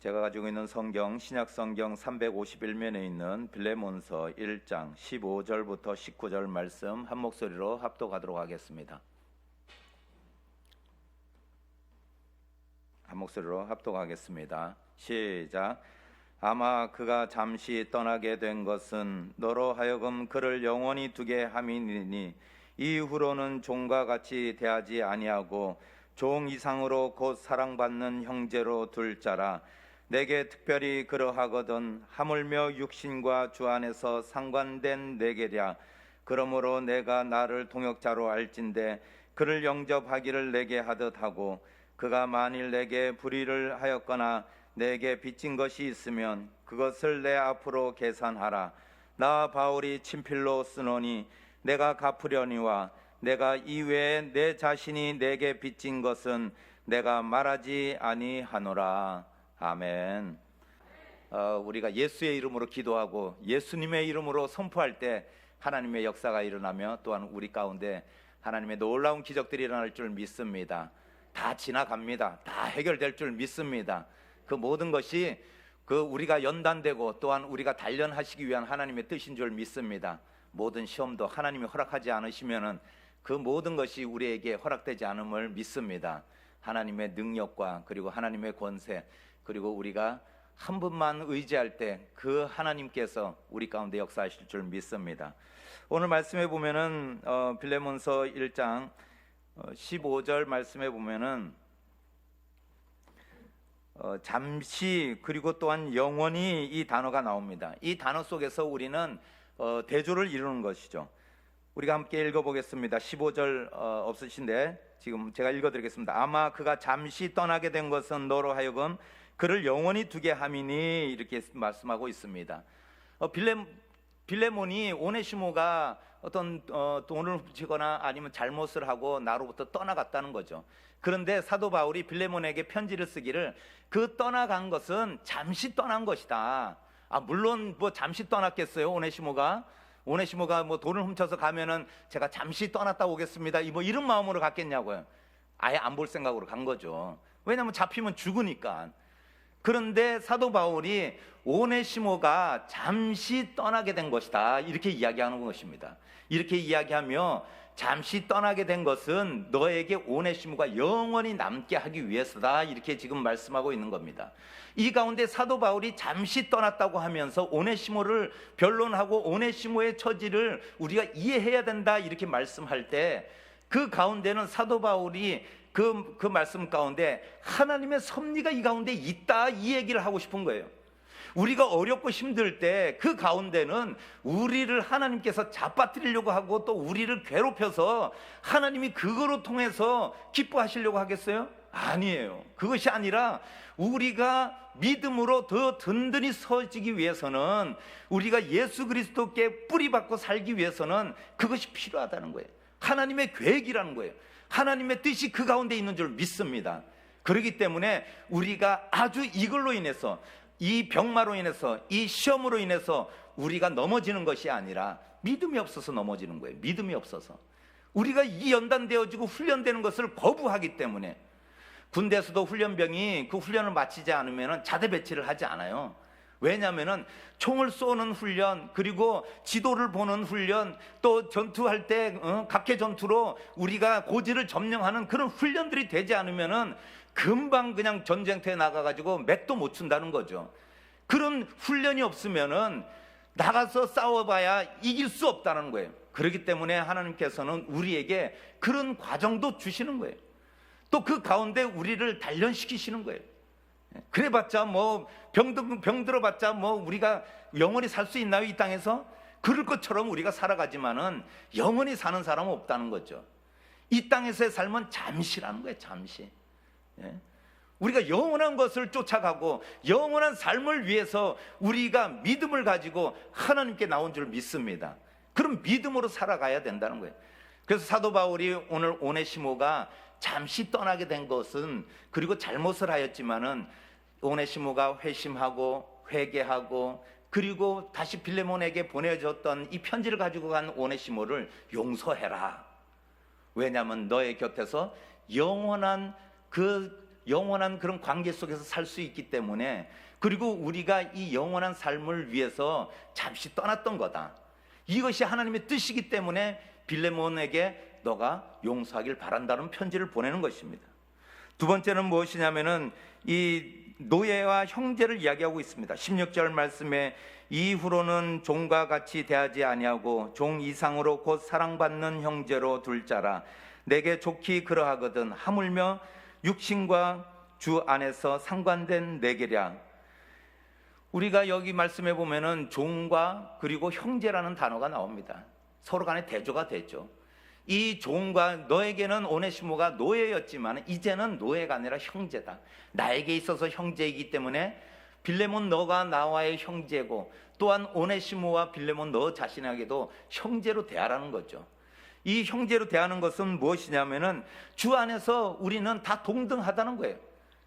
제가 가지고 있는 성경 신약 성경 351면에 있는 빌레몬서 1장 15절부터 19절 말씀 한 목소리로 합독하도록 하겠습니다. 한 목소리로 합독하겠습니다. 시작. 아마 그가 잠시 떠나게 된 것은 너로 하여금 그를 영원히 두게 함이니 이후로는 종과 같이 대하지 아니하고 종 이상으로 곧 사랑받는 형제로 둘 자라 내게 특별히 그러하거든 하물며 육신과 주 안에서 상관된 내게랴. 그러므로 내가 나를 동역자로 알진대 그를 영접하기를 내게 하듯 하고 그가 만일 내게 불의를 하였거나 내게 빚진 것이 있으면 그것을 내 앞으로 계산하라. 나 바울이 친필로 쓰노니 내가 갚으려니와 내가 이외에 내 자신이 내게 빚진 것은 내가 말하지 아니하노라 아멘. 어, 우리가 예수의 이름으로 기도하고 예수님의 이름으로 선포할 때 하나님의 역사가 일어나며 또한 우리 가운데 하나님의 놀라운 기적들이 일어날 줄 믿습니다. 다 지나갑니다. 다 해결될 줄 믿습니다. 그 모든 것이 그 우리가 연단되고 또한 우리가 단련하시기 위한 하나님의 뜻인 줄 믿습니다. 모든 시험도 하나님이 허락하지 않으시면은 그 모든 것이 우리에게 허락되지 않음을 믿습니다. 하나님의 능력과 그리고 하나님의 권세 그리고 우리가 한 분만 의지할 때 그 하나님께서 우리 가운데 역사하실 줄 믿습니다. 오늘 말씀해 보면은 어, 빌레몬서 1장 어, 15절 말씀해 보면은 어, 잠시 그리고 또한 영원히 이 단어가 나옵니다. 이 단어 속에서 우리는 어, 대조를 이루는 것이죠. 우리가 함께 읽어보겠습니다. 15절 어, 없으신데 지금 제가 읽어드리겠습니다. 아마 그가 잠시 떠나게 된 것은 너로 하여금 그를 영원히 두게 함이니 이렇게 말씀하고 있습니다. 어, 빌레 빌레몬이 오네시모가 어떤 어, 돈을 훔치거나 아니면 잘못을 하고 나로부터 떠나갔다는 거죠. 그런데 사도 바울이 빌레몬에게 편지를 쓰기를 그 떠나간 것은 잠시 떠난 것이다. 아 물론 뭐 잠시 떠났겠어요 오네시모가 오네시모가 뭐 돈을 훔쳐서 가면은 제가 잠시 떠났다 오겠습니다. 뭐 이런 마음으로 갔겠냐고요. 아예 안 볼 생각으로 간 거죠. 왜냐하면 잡히면 죽으니까. 그런데 사도 바울이 오네시모가 잠시 떠나게 된 것이다. 이렇게 이야기하는 것입니다. 이렇게 이야기하며 잠시 떠나게 된 것은 너에게 오네시모가 영원히 남게 하기 위해서다. 이렇게 지금 말씀하고 있는 겁니다. 이 가운데 사도 바울이 잠시 떠났다고 하면서 오네시모를 변론하고 오네시모의 처지를 우리가 이해해야 된다. 이렇게 말씀할 때 그 가운데는 사도 바울이 그, 그 말씀 가운데 하나님의 섭리가 이 가운데 있다 이 얘기를 하고 싶은 거예요. 우리가 어렵고 힘들 때 그 가운데는 우리를 하나님께서 잡아뜨리려고 하고 또 우리를 괴롭혀서 하나님이 그거로 통해서 기뻐하시려고 하겠어요? 아니에요. 그것이 아니라 우리가 믿음으로 더 든든히 서지기 위해서는 우리가 예수 그리스도께 뿌리박고 살기 위해서는 그것이 필요하다는 거예요. 하나님의 계획이라는 거예요. 하나님의 뜻이 그 가운데 있는 줄 믿습니다. 그렇기 때문에 우리가 아주 이걸로 인해서 이 병마로 인해서 이 시험으로 인해서 우리가 넘어지는 것이 아니라 믿음이 없어서 넘어지는 거예요. 믿음이 없어서. 우리가 이 연단되어지고 훈련되는 것을 거부하기 때문에 군대에서도 훈련병이 그 훈련을 마치지 않으면 자대 배치를 하지 않아요. 왜냐하면은 총을 쏘는 훈련 그리고 지도를 보는 훈련 또 전투할 때 어, 각계 전투로 우리가 고지를 점령하는 그런 훈련들이 되지 않으면은 금방 그냥 전쟁터에 나가가지고 맥도 못 춘다는 거죠. 그런 훈련이 없으면은 나가서 싸워봐야 이길 수 없다는 거예요. 그렇기 때문에 하나님께서는 우리에게 그런 과정도 주시는 거예요. 또 그 가운데 우리를 단련시키시는 거예요. 그래봤자 뭐 병, 병 들어봤자 뭐 우리가 영원히 살 수 있나요 이 땅에서? 그럴 것처럼 우리가 살아가지만은 영원히 사는 사람은 없다는 거죠. 이 땅에서의 삶은 잠시라는 거예요, 잠시. 예? 우리가 영원한 것을 쫓아가고 영원한 삶을 위해서 우리가 믿음을 가지고 하나님께 나온 줄 믿습니다. 그럼 믿음으로 살아가야 된다는 거예요. 그래서 사도 바울이 오늘 오네시모가 잠시 떠나게 된 것은 그리고 잘못을 하였지만은 오네시모가 회심하고 회개하고 그리고 다시 빌레몬에게 보내줬던 이 편지를 가지고 간 오네시모를 용서해라. 왜냐하면 너의 곁에서 영원한 그 영원한 그런 관계 속에서 살 수 있기 때문에 그리고 우리가 이 영원한 삶을 위해서 잠시 떠났던 거다. 이것이 하나님의 뜻이기 때문에 빌레몬에게 너가 용서하길 바란다는 편지를 보내는 것입니다. 두 번째는 무엇이냐면은 이 노예와 형제를 이야기하고 있습니다. 16절 말씀에 이후로는 종과 같이 대하지 아니하고 종 이상으로 곧 사랑받는 형제로 둘 자라 내게 좋기 그러하거든 하물며 육신과 주 안에서 상관된 내게랴 우리가 여기 말씀해 보면은 종과 그리고 형제라는 단어가 나옵니다. 서로 간에 대조가 됐죠. 이 종과 너에게는 오네시모가 노예였지만 이제는 노예가 아니라 형제다. 나에게 있어서 형제이기 때문에 빌레몬 너가 나와의 형제고 또한 오네시모와 빌레몬 너 자신에게도 형제로 대하라는 거죠. 이 형제로 대하는 것은 무엇이냐면은 주 안에서 우리는 다 동등하다는 거예요.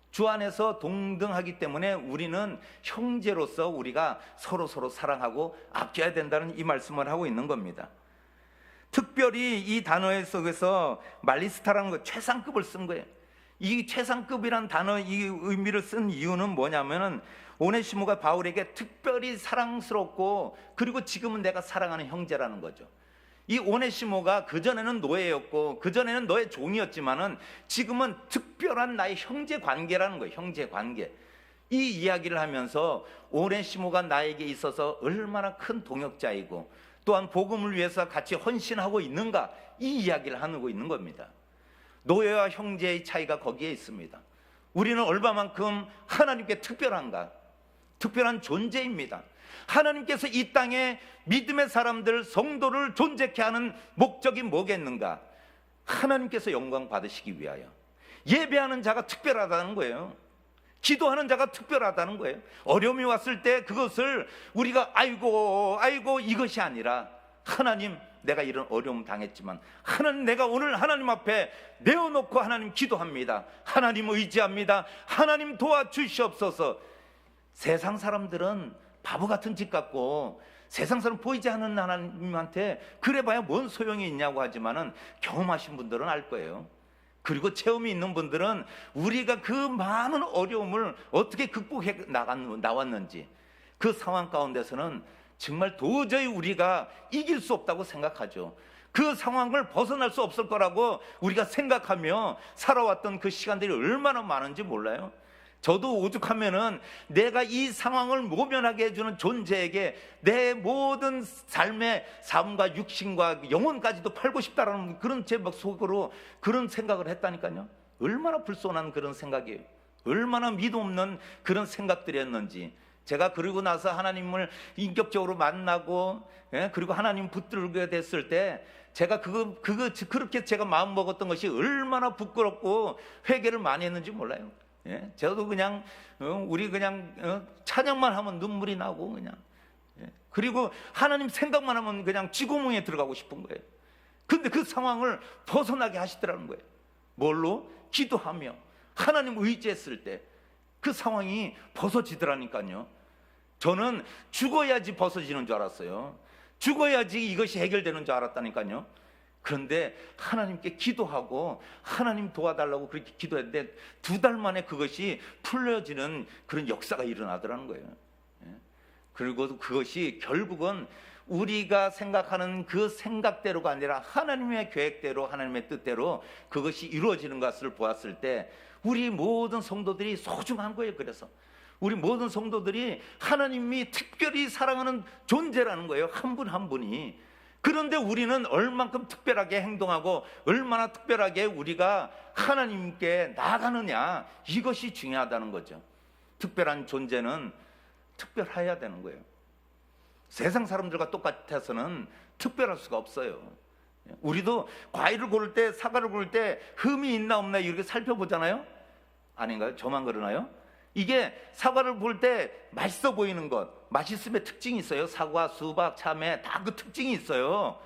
주 안에서 동등하기 때문에 우리는 형제로서 우리가 서로 서로 사랑하고 아껴야 된다는 이 말씀을 하고 있는 겁니다. 특별히 이 단어의 속에서 말리스타라는 거 최상급을 쓴 거예요. 이 최상급이란 단어 이 의미를 쓴 이유는 뭐냐면은 오네시모가 바울에게 특별히 사랑스럽고 그리고 지금은 내가 사랑하는 형제라는 거죠. 이 오네시모가 그전에는 노예였고 그전에는 너의 종이었지만은 지금은 특별한 나의 형제 관계라는 거예요. 형제 관계. 이 이야기를 하면서 오네시모가 나에게 있어서 얼마나 큰 동역자이고 또한 복음을 위해서 같이 헌신하고 있는가 이 이야기를 하고 있는 겁니다. 노예와 형제의 차이가 거기에 있습니다. 우리는 얼마만큼 하나님께 특별한가? 특별한 존재입니다. 하나님께서 이 땅에 믿음의 사람들, 성도를 존재케 하는 목적이 뭐겠는가? 하나님께서 영광 받으시기 위하여. 예배하는 자가 특별하다는 거예요. 기도하는 자가 특별하다는 거예요. 어려움이 왔을 때 그것을 우리가 아이고, 아이고 이것이 아니라 하나님 내가 이런 어려움 당했지만 하나님 내가 오늘 하나님 앞에 내어놓고 하나님 기도합니다. 하나님 의지합니다. 하나님 도와주시옵소서. 세상 사람들은 바보 같은 짓 같고 세상 사람 보이지 않는 하나님한테 그래봐야 뭔 소용이 있냐고 하지만은 경험하신 분들은 알 거예요. 그리고 체험이 있는 분들은 우리가 그 많은 어려움을 어떻게 극복해 나간, 나왔는지 그 상황 가운데서는 정말 도저히 우리가 이길 수 없다고 생각하죠. 그 상황을 벗어날 수 없을 거라고 우리가 생각하며 살아왔던 그 시간들이 얼마나 많은지 몰라요. 저도 오죽하면은 내가 이 상황을 모면하게 해주는 존재에게 내 모든 삶의 삶과 육신과 영혼까지도 팔고 싶다라는 그런 제 속으로 그런 생각을 했다니까요. 얼마나 불손한 그런 생각이에요. 얼마나 믿음 없는 그런 생각들이었는지. 제가 그러고 나서 하나님을 인격적으로 만나고, 예? 그리고 하나님 붙들게 됐을 때, 제가 그거, 그거, 그렇게 제가 마음 먹었던 것이 얼마나 부끄럽고 회개를 많이 했는지 몰라요. 예? 저도 그냥 어, 우리 그냥 어, 찬양만 하면 눈물이 나고 그냥 예? 그리고 하나님 생각만 하면 그냥 쥐구멍에 들어가고 싶은 거예요. 근데 그 상황을 벗어나게 하시더라는 거예요. 뭘로? 기도하며 하나님 의지했을 때 그 상황이 벗어지더라니까요. 저는 죽어야지 벗어지는 줄 알았어요. 죽어야지 이것이 해결되는 줄 알았다니까요. 그런데 하나님께 기도하고 하나님 도와달라고 그렇게 기도했는데 두 달 만에 그것이 풀려지는 그런 역사가 일어나더라는 거예요. 예. 그리고 그것이 결국은 우리가 생각하는 그 생각대로가 아니라 하나님의 계획대로 하나님의 뜻대로 그것이 이루어지는 것을 보았을 때 우리 모든 성도들이 소중한 거예요. 그래서 우리 모든 성도들이 하나님이 특별히 사랑하는 존재라는 거예요. 한 분한 분이. 그런데 우리는 얼만큼 특별하게 행동하고 얼마나 특별하게 우리가 하나님께 나가느냐 이것이 중요하다는 거죠. 특별한 존재는 특별해야 되는 거예요. 세상 사람들과 똑같아서는 특별할 수가 없어요. 우리도 과일을 고를 때 사과를 고를 때 흠이 있나 없나 이렇게 살펴보잖아요. 아닌가요? 저만 그러나요? 이게 사과를 볼 때 맛있어 보이는 것, 맛있음의 특징이 있어요. 사과, 수박, 참외 다 그 특징이 있어요.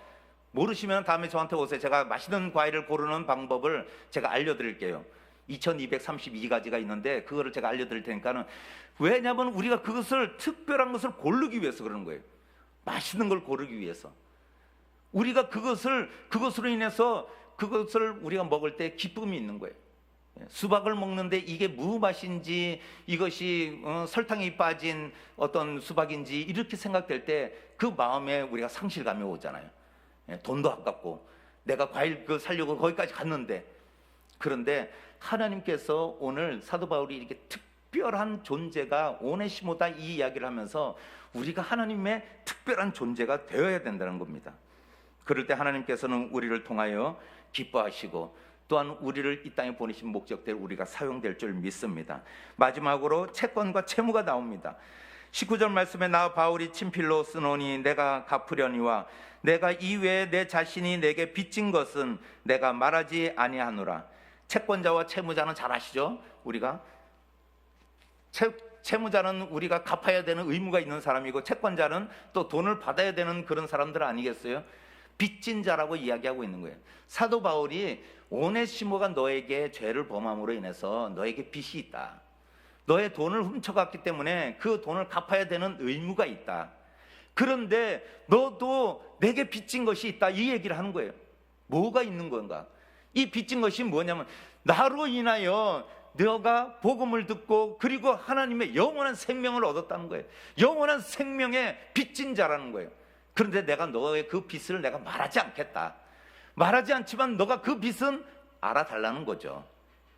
모르시면 다음에 저한테 오세요. 제가 맛있는 과일을 고르는 방법을 제가 알려드릴게요. 2232가지가 있는데 그거를 제가 알려드릴 테니까는 왜냐하면 우리가 그것을 특별한 것을 고르기 위해서 그러는 거예요. 맛있는 걸 고르기 위해서. 우리가 그것을 그것으로 인해서 그것을 우리가 먹을 때 기쁨이 있는 거예요. 예, 수박을 먹는데 이게 무 맛인지 이것이 어, 설탕이 빠진 어떤 수박인지 이렇게 생각될 때 그 마음에 우리가 상실감이 오잖아요. 예, 돈도 아깝고 내가 과일 그 살려고 거기까지 갔는데 그런데 하나님께서 오늘 사도 바울이 이렇게 특별한 존재가 오네시모다 이 이야기를 하면서 우리가 하나님의 특별한 존재가 되어야 된다는 겁니다. 그럴 때 하나님께서는 우리를 통하여 기뻐하시고 또한 우리를 이 땅에 보내신 목적대로 우리가 사용될 줄 믿습니다. 마지막으로 채권과 채무가 나옵니다. 19절 말씀에 나 바울이 친필로 쓰노니 내가 갚으려니와 내가 이외에 내 자신이 내게 빚진 것은 내가 말하지 아니하노라. 채권자와 채무자는 잘 아시죠? 우리가 채, 채무자는 우리가 갚아야 되는 의무가 있는 사람이고 채권자는 또 돈을 받아야 되는 그런 사람들 아니겠어요? 빚진 자라고 이야기하고 있는 거예요. 사도 바울이 오네시모가 너에게 죄를 범함으로 인해서 너에게 빚이 있다. 너의 돈을 훔쳐갔기 때문에 그 돈을 갚아야 되는 의무가 있다. 그런데 너도 내게 빚진 것이 있다. 이 얘기를 하는 거예요. 뭐가 있는 건가? 이 빚진 것이 뭐냐면 나로 인하여 너가 복음을 듣고 그리고 하나님의 영원한 생명을 얻었다는 거예요. 영원한 생명의 빚진 자라는 거예요. 그런데 내가 너의 그 빚을 내가 말하지 않겠다. 말하지 않지만 너가 그 빚은 알아달라는 거죠.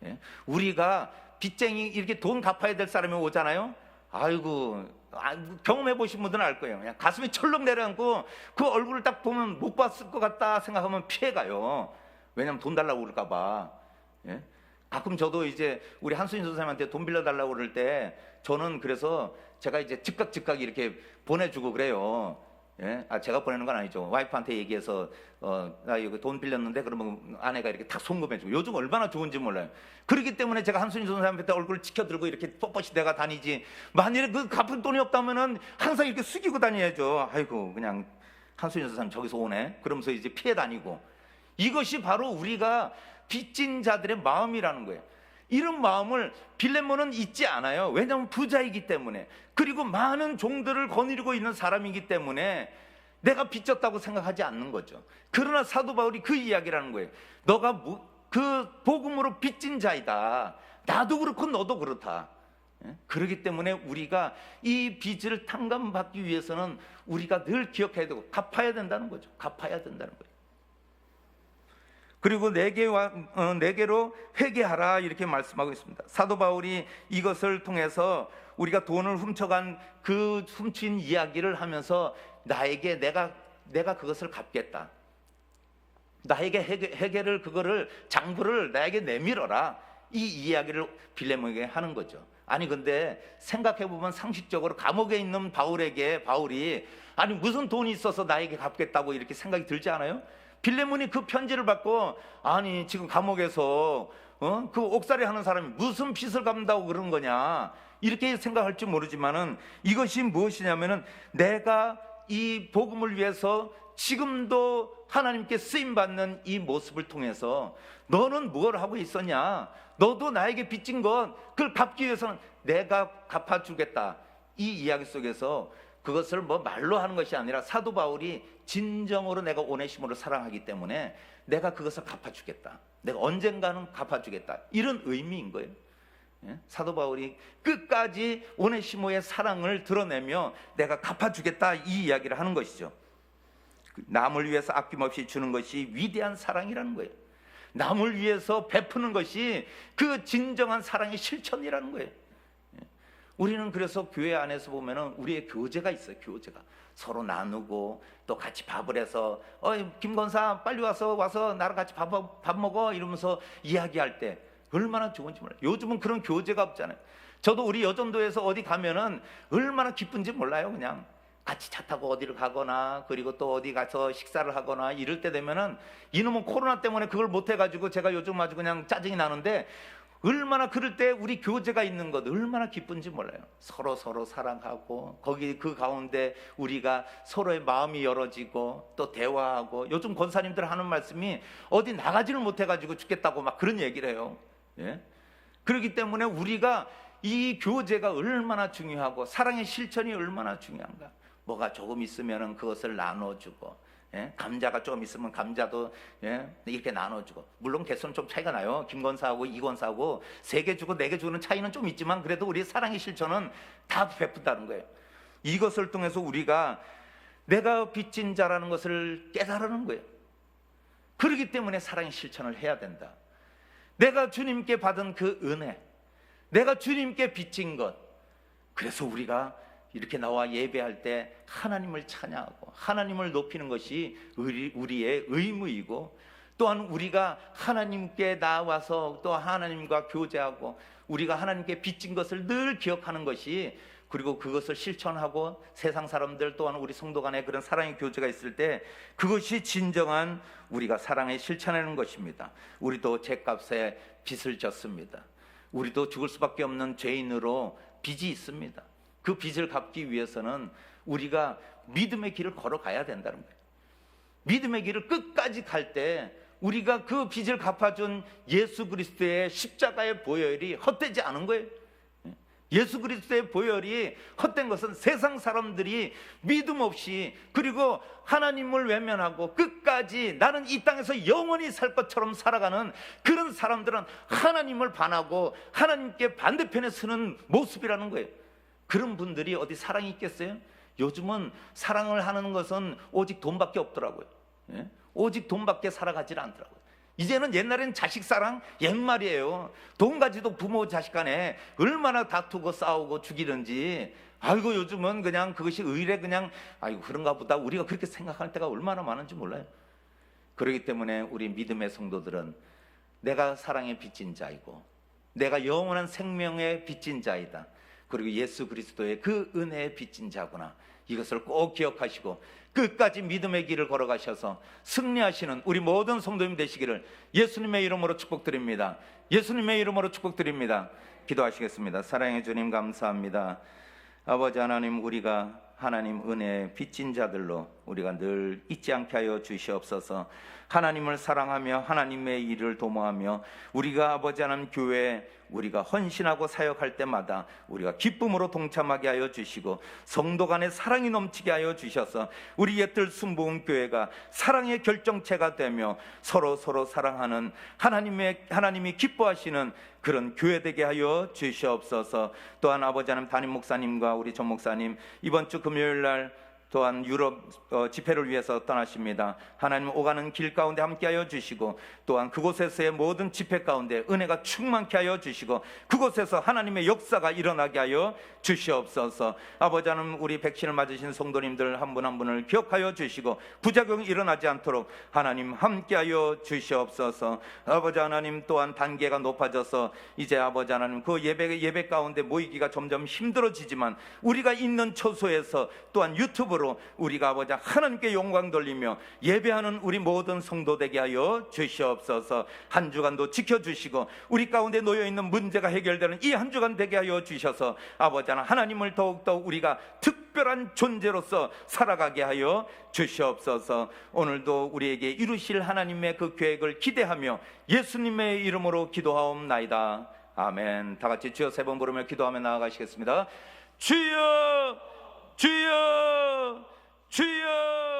예? 우리가 빚쟁이 이렇게 돈 갚아야 될 사람이 오잖아요. 아이고 아, 경험해 보신 분들은 알 거예요. 그냥 가슴이 철렁 내려앉고 그 얼굴을 딱 보면 못 봤을 것 같다 생각하면 피해가요. 왜냐하면 돈 달라고 그럴까봐. 예? 가끔 저도 이제 우리 한수인 선생님한테 돈 빌려달라고 그럴 때 저는 그래서 제가 이제 즉각 즉각 이렇게 보내주고 그래요. 예? 아, 제가 보내는 건 아니죠. 와이프한테 얘기해서, 어, 나 이거 돈 빌렸는데 그러면 아내가 이렇게 탁 송금해주고 요즘 얼마나 좋은지 몰라요. 그렇기 때문에 제가 한순희 선생님한테 얼굴을 지켜들고 이렇게 뻣뻣이 내가 다니지. 만일에 그 갚은 돈이 없다면은 항상 이렇게 숙이고 다녀야죠. 아이고, 그냥 한순희 선생님 저기서 오네. 그러면서 이제 피해 다니고. 이것이 바로 우리가 빚진 자들의 마음이라는 거예요. 이런 마음을 빌레몬은 잊지 않아요. 왜냐하면 부자이기 때문에. 그리고 많은 종들을 거느리고 있는 사람이기 때문에 내가 빚졌다고 생각하지 않는 거죠. 그러나 사도 바울이 그 이야기를 하는 거예요. 너가 무- 그 복음으로 빚진 자이다. 나도 그렇고 너도 그렇다. 예? 그렇기 때문에 우리가 이 빚을 탕감받기 위해서는 우리가 늘 기억해야 되고 갚아야 된다는 거죠. 갚아야 된다는 거예요. 그리고 내게와 어, 내게로 회개하라 이렇게 말씀하고 있습니다. 사도 바울이 이것을 통해서 우리가 돈을 훔쳐간 그 훔친 이야기를 하면서 나에게 내가 내가 그것을 갚겠다. 나에게 회개, 회개를 그거를 장부를 나에게 내밀어라. 이 이야기를 빌레몬에게 하는 거죠. 아니 근데 생각해 보면 상식적으로 감옥에 있는 바울에게 바울이 아니 무슨 돈이 있어서 나에게 갚겠다고 이렇게 생각이 들지 않아요? 빌레몬이 그 편지를 받고 아니 지금 감옥에서 어? 그 옥살이 하는 사람이 무슨 빚을 갚는다고 그런 거냐 이렇게 생각할지 모르지만은 이것이 무엇이냐면은 내가 이 복음을 위해서 지금도 하나님께 쓰임 받는 이 모습을 통해서 너는 뭘 하고 있었냐? 너도 나에게 빚진 것 그걸 갚기 위해서는 내가 갚아주겠다. 이 이야기 속에서 그것을 뭐 말로 하는 것이 아니라 사도 바울이 진정으로 내가 오네시모를 사랑하기 때문에 내가 그것을 갚아주겠다. 내가 언젠가는 갚아주겠다. 이런 의미인 거예요. 예? 사도 바울이 끝까지 오네시모의 사랑을 드러내며 내가 갚아주겠다 이 이야기를 하는 것이죠. 그 남을 위해서 아낌없이 주는 것이 위대한 사랑이라는 거예요. 남을 위해서 베푸는 것이 그 진정한 사랑의 실천이라는 거예요. 예. 우리는 그래서 교회 안에서 보면은 우리의 교제가 있어요. 교제가 서로 나누고 또 같이 밥을 해서 어 김건사 빨리 와서 와서 나랑 같이 밥, 밥 먹어 이러면서 이야기할 때 얼마나 좋은지 몰라요. 요즘은 그런 교제가 없잖아요. 저도 우리 여전도에서 어디 가면은 얼마나 기쁜지 몰라요. 그냥 같이 차 타고 어디를 가거나 그리고 또 어디 가서 식사를 하거나 이럴 때 되면은 이놈은 코로나 때문에 그걸 못 해가지고 제가 요즘 아주 그냥 짜증이 나는데 얼마나 그럴 때 우리 교제가 있는 것 얼마나 기쁜지 몰라요. 서로 서로 사랑하고 거기 그 가운데 우리가 서로의 마음이 열어지고 또 대화하고 요즘 권사님들 하는 말씀이 어디 나가지를 못해가지고 죽겠다고 막 그런 얘기를 해요. 예? 그렇기 때문에 우리가 이 교제가 얼마나 중요하고 사랑의 실천이 얼마나 중요한가. 뭐가 조금 있으면은 그것을 나눠주고 예? 감자가 좀 있으면 감자도 예? 이렇게 나눠주고 물론 개수는 좀 차이가 나요. 김권사하고 이권사하고 세 개 주고 네 개 주는 차이는 좀 있지만 그래도 우리 사랑의 실천은 다 베푼다는 거예요. 이것을 통해서 우리가 내가 빚진 자라는 것을 깨달으는 거예요. 그렇기 때문에 사랑의 실천을 해야 된다. 내가 주님께 받은 그 은혜, 내가 주님께 빚진 것. 그래서 우리가 이렇게 나와 예배할 때 하나님을 찬양하고 하나님을 높이는 것이 우리, 우리의 의무이고 또한 우리가 하나님께 나와서 또 하나님과 교제하고 우리가 하나님께 빚진 것을 늘 기억하는 것이 그리고 그것을 실천하고 세상 사람들 또한 우리 성도 간에 그런 사랑의 교제가 있을 때 그것이 진정한 우리가 사랑의 실천하는 것입니다. 우리도 죄값에 빚을 졌습니다. 우리도 죽을 수밖에 없는 죄인으로 빚이 있습니다. 그 빚을 갚기 위해서는 우리가 믿음의 길을 걸어가야 된다는 거예요. 믿음의 길을 끝까지 갈 때 우리가 그 빚을 갚아준 예수 그리스도의 십자가의 보혈이 헛되지 않은 거예요. 예수 그리스도의 보혈이 헛된 것은 세상 사람들이 믿음 없이 그리고 하나님을 외면하고 끝까지 나는 이 땅에서 영원히 살 것처럼 살아가는 그런 사람들은 하나님을 반하고 하나님께 반대편에 서는 모습이라는 거예요. 그런 분들이 어디 사랑이 있겠어요? 요즘은 사랑을 하는 것은 오직 돈밖에 없더라고요. 예? 오직 돈밖에 살아가질 않더라고요. 이제는 옛날엔 자식 사랑 옛말이에요. 돈 가지도 부모 자식 간에 얼마나 다투고 싸우고 죽이는지. 아이고 요즘은 그냥 그것이 의례 그냥 아이고 그런가 보다 우리가 그렇게 생각할 때가 얼마나 많은지 몰라요. 그렇기 때문에 우리 믿음의 성도들은 내가 사랑의 빚진 자이고 내가 영원한 생명의 빚진 자이다. 그리고 예수 그리스도의 그 은혜의 빚진 자구나. 이것을 꼭 기억하시고 끝까지 믿음의 길을 걸어가셔서 승리하시는 우리 모든 성도님 되시기를 예수님의 이름으로 축복드립니다. 예수님의 이름으로 축복드립니다. 기도하시겠습니다. 사랑해 주님 감사합니다. 아버지 하나님 우리가 하나님 은혜 빚진 자들로 우리가 늘 잊지 않게 하여 주시옵소서. 하나님을 사랑하며 하나님의 일을 도모하며 우리가 아버지 하나님 교회 우리가 헌신하고 사역할 때마다 우리가 기쁨으로 동참하게 하여 주시고 성도 간에 사랑이 넘치게 하여 주셔서 우리 옛들 순복음 교회가 사랑의 결정체가 되며 서로 서로 사랑하는 하나님의 하나님이 기뻐하시는 그런 교회 되게 하여 주시옵소서. 또한 아버지 하나님 담임 목사님과 우리 전 목사님 이번 주 금요일 날 또한 유럽 어, 집회를 위해서 떠나십니다. 하나님 오가는 길 가운데 함께하여 주시고 또한 그곳에서의 모든 집회 가운데 은혜가 충만케 하여 주시고 그곳에서 하나님의 역사가 일어나게 하여 주시옵소서. 아버지 하나님 우리 백신을 맞으신 성도님들 한 분한 분을 기억하여 주시고 부작용이 일어나지 않도록 하나님 함께하여 주시옵소서. 아버지 하나님 또한 단계가 높아져서 이제 아버지 하나님 그 예배 예배 가운데 모이기가 점점 힘들어지지만 우리가 있는 처소에서 또한 유튜브 으로 우리가 아버지 하나님께 영광 돌리며 예배하는 우리 모든 성도 되게 하여 주시옵소서. 한 주간도 지켜 주시고 우리 가운데 놓여 있는 문제가 해결되는 이 한 주간 되게 하여 주셔서 아버지 하나님을 더욱 더 우리가 특별한 존재로서 살아가게 하여 주시옵소서. 오늘도 우리에게 이루실 하나님의 그 계획을 기대하며 예수님의 이름으로 기도하옵나이다. 아멘. 다 같이 주여 세 번 부르며 기도하며 나아가시겠습니다. 주여 주여 주여